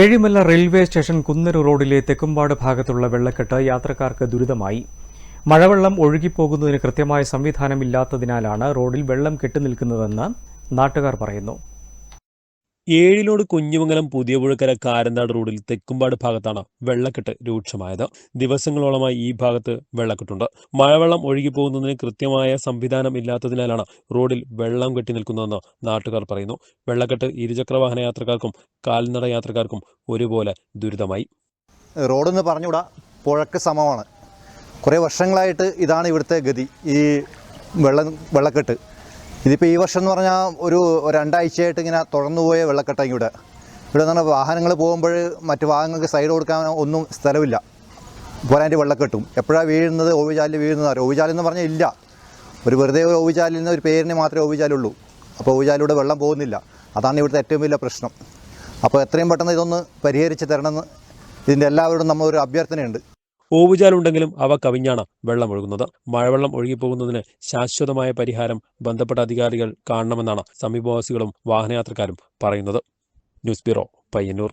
Ezhimala railway station കുന്നര റോഡിലെ തെക്കുംപാട് ഭാഗത്തുള്ള വെള്ളക്കെട്ട് യാത്രക്കാർക്ക് ദുരിതമായി. മഴവെള്ളം ഒഴുകിപ്പോകുന്നതിന് കൃത്യമായ സംവിധാനമില്ലാത്തതിനാലാണ് റോഡിൽ വെള്ളം കെട്ടിനിൽക്കുന്നതെന്ന് നാട്ടുകാർ പറയുന്നു. ഏഴിലോട് കുഞ്ഞുമംഗലം പുതിയ പുഴക്കര കാരനാട് റോഡിൽ തെക്കുംപാട് ഭാഗത്താണ് വെള്ളക്കെട്ട് രൂക്ഷമായത്. ദിവസങ്ങളോളമായി ഈ ഭാഗത്ത് വെള്ളക്കെട്ടുണ്ട്. മഴവെള്ളം ഒഴുകിപ്പോകുന്നതിന് കൃത്യമായ സംവിധാനം ഇല്ലാത്തതിനാലാണ് റോഡിൽ വെള്ളം കെട്ടി നിൽക്കുന്നതെന്ന് നാട്ടുകാർ പറയുന്നു. വെള്ളക്കെട്ട് ഇരുചക്രവാഹന യാത്രക്കാർക്കും കാൽനട യാത്രക്കാർക്കും ഒരുപോലെ ദുരിതമായി. റോഡെന്ന് പറഞ്ഞുകൂടാ പുഴക്ക് സമമാണ്. കുറേ വർഷങ്ങളായിട്ട് ഇതാണ് ഇവിടുത്തെ ഗതി. ഈ വെള്ളം വെള്ളക്കെട്ട്. ഇതിപ്പോൾ ഈ വർഷം എന്ന് പറഞ്ഞാൽ ഒരു രണ്ടാഴ്ചയായിട്ട് ഇങ്ങനെ തുറന്നു പോയ വെള്ളക്കെട്ടാണ് ഇവിടെ. ഇവിടെ നിന്ന് വാഹനങ്ങൾ പോകുമ്പോൾ മറ്റു വാഹനങ്ങൾക്ക് സൈഡ് കൊടുക്കാൻ ഒന്നും സ്ഥലമില്ല. പോരാന്റെ വെള്ളക്കെട്ടും. എപ്പോഴാണ് വീഴുന്നത്? ഓവിചാലിൽ വീഴുന്നത് അറിയാം ഓവിചാലെന്ന് പറഞ്ഞാൽ ഇല്ല. ഒരു വെറുതെ ഒരു നിന്ന് ഒരു പേരിന് മാത്രമേ ഓവിചാലുള്ളൂ അപ്പോൾ ഓവിചാലിലൂടെ വെള്ളം പോകുന്നില്ല. അതാണ് ഇവിടുത്തെ ഏറ്റവും വലിയ പ്രശ്നം. അപ്പോൾ എത്രയും പെട്ടെന്ന് ഇതൊന്ന് പരിഹരിച്ച് തരണമെന്ന് ഇതിന്റെ എല്ലാവരോടും നമ്മളൊരു അഭ്യർത്ഥനയുണ്ട്. ഓവുചാലുണ്ടെങ്കിലും അവ കവിഞ്ഞാണ് വെള്ളം ഒഴുകുന്നത്. മഴവെള്ളം ഒഴുകിപ്പോകുന്നതിന് ശാശ്വതമായ പരിഹാരം ബന്ധപ്പെട്ട അധികാരികൾ കാണണമെന്നാണ് സമീപവാസികളും വാഹനയാത്രക്കാരും പറയുന്നത്. News bureau Payyanur.